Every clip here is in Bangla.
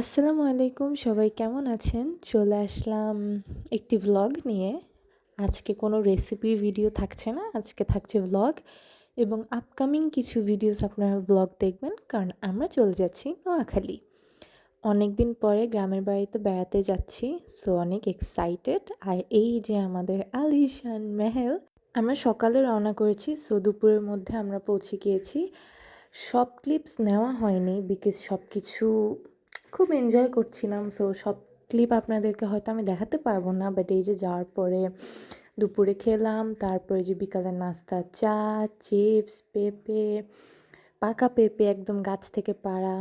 আসসালামু আলাইকুম, সবাই কেমন আছেন? চলে আসলাম একটি ভ্লগ নিয়ে। আজকে কোনো রেসিপির ভিডিও থাকছে না, আজকে থাকছে ভ্লগ এবং আপকামিং কিছু ভিডিওস আপনারা ভ্লগ দেখবেন, কারণ আমরা চলে যাচ্ছি নোয়াখালী। অনেক দিন পরে গ্রামের বাড়িতে বেড়াতে যাচ্ছি সো অনেক এক্সাইটেড আর এই যে আমাদের আলিশান মেহেল, আমরা সকালে রওনা করেছি সো দুপুরের মধ্যে আমরা পৌঁছে গিয়েছি। সব ক্লিপস নেওয়া হয়নি বিকজ সব কিছু খুব এনজয় করছিলাম। সো সব ক্লিপ আপনাদেরকে হয়তো আমি দেখাতে পারব না বাট এই যে যাওয়ার পরে দুপুরে খেলাম, তারপরে যে বিকালের নাস্তা, চা চিপস পেঁপে, পাকা পেঁপে একদম গাছ থেকে পাড়া,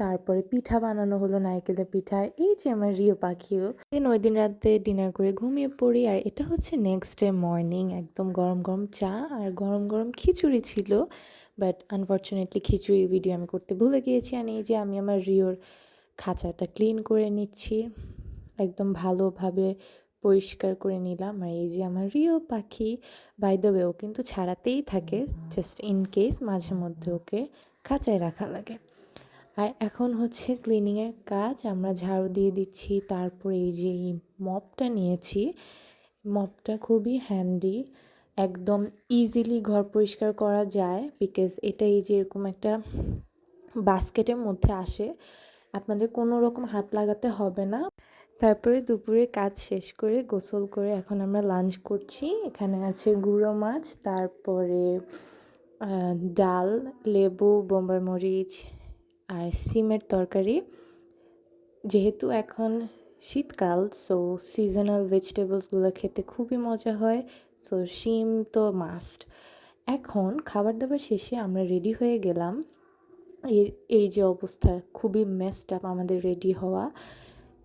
তারপরে পিঠা বানানো হলো নারকেলের পিঠা এই যে আমার রিও পাখিও দেন ওই দিন রাতে ডিনার করে ঘুমিয়ে পড়ি, আর এটা হচ্ছে নেক্সট ডে মর্নিং একদম গরম গরম চা আর গরম গরম খিচুড়ি ছিল বাট আনফর্চুনেটলি খিচুড়ি ভিডিও আমি করতে ভুলে গিয়েছি, আর এই যে আমি আমার রিওর খাঁচাটা ক্লিন করে নিচ্ছি। একদম ভালোভাবে পরিষ্কার করে নিলাম। আর এই যে আমার রিও পাখি বাই দ্য ও কিন্তু ছাড়াতেই থাকে জাস্ট ইন কেস মাঝে মধ্যে ওকে খাঁচায় রাখা লাগে। আর এখন হচ্ছে ক্লিনিংয়ের কাজ, আমরা ঝাড়ু দিয়ে দিচ্ছি, তারপরে এই যে মপটা নিয়েছি। মপটা খুবই হ্যান্ডি একদম ইজিলি ঘর পরিষ্কার করা যায় বিকজ এটা এই যে এরকম একটা বাস্কেটের মধ্যে আসে আপনাদের কোনো রকম হাত লাগাতে হবে না। তারপরে দুপুরে কাজ শেষ করে গোসল করে এখন আমরা লাঞ্চ করছি। এখানে আছে গুঁড়ো মাছ, তারপরে ডাল, লেবু, বোম্বাই মরিচ আর সিমের তরকারি। যেহেতু এখন শীতকাল সো সিজনাল ভেজিটেবলসগুলো খেতে খুবই মজা হয় সো শিম তো মাস্ট এখন খাবার দাবার শেষে আমরা রেডি হয়ে গেলাম। এর এই যে অবস্থা, খুবই মেসড আপ আমাদের রেডি হওয়া।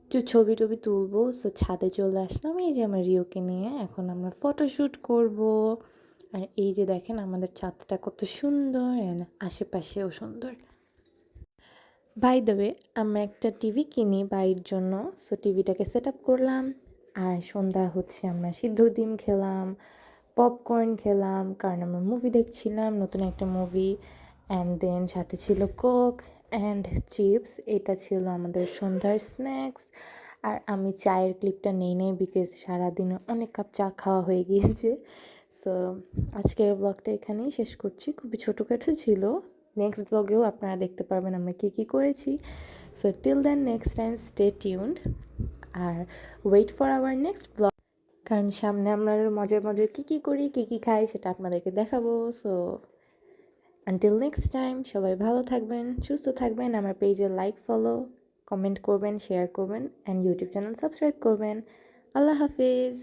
একটু ছবি টবি তুলবো সো ছাদে চলে আসলাম। এই যে আমার রিওকে নিয়ে, এখন আমরা ফটোশ্যুট করব। আর এই যে দেখেন আমাদের ছাদটা কত সুন্দর অ্যান্ড আশেপাশেও সুন্দর। বাই দ্য ওয়ে আমরা একটা টিভি কিনি বাড়ির জন্য সো টিভিটাকে সেট আপ করলাম। আর সন্ধ্যা হচ্ছে আমরা সিদ্ধ ডিম খেলাম পপকর্ন খেলাম, কারণ আমরা মুভি দেখছিলাম, নতুন একটা মুভি অ্যান্ড দেন সাথে ছিল কোক অ্যান্ড চিপস এটা ছিল আমাদের সন্ধ্যার স্ন্যাক্স আর আমি চায়ের ক্লিপটা নেই নেই বিকজ সারাদিনে অনেক কাপ চা খাওয়া হয়ে গিয়েছে। সো আজকের ব্লগটা এখানেই শেষ করছি। খুবই ছোটোখাটো ছিল। নেক্সট ব্লগেও আপনারা দেখতে পারবেন আমরা কী কী করেছি। So till then next time stay tuned R wait for our next blog কারণ সামনে আমরা মজার মজার কী কী করি, কী কী খাই, সেটা আপনাদেরকে দেখাবো। সো আনটিল নেক্সট টাইম সবাই ভালো থাকবেন, সুস্থ থাকবেন, আমার পেজে লাইক ফলো কমেন্ট করবেন শেয়ার করবেন অ্যান্ড ইউটিউব চ্যানেল সাবস্ক্রাইব করবেন। আল্লাহ হাফিজ।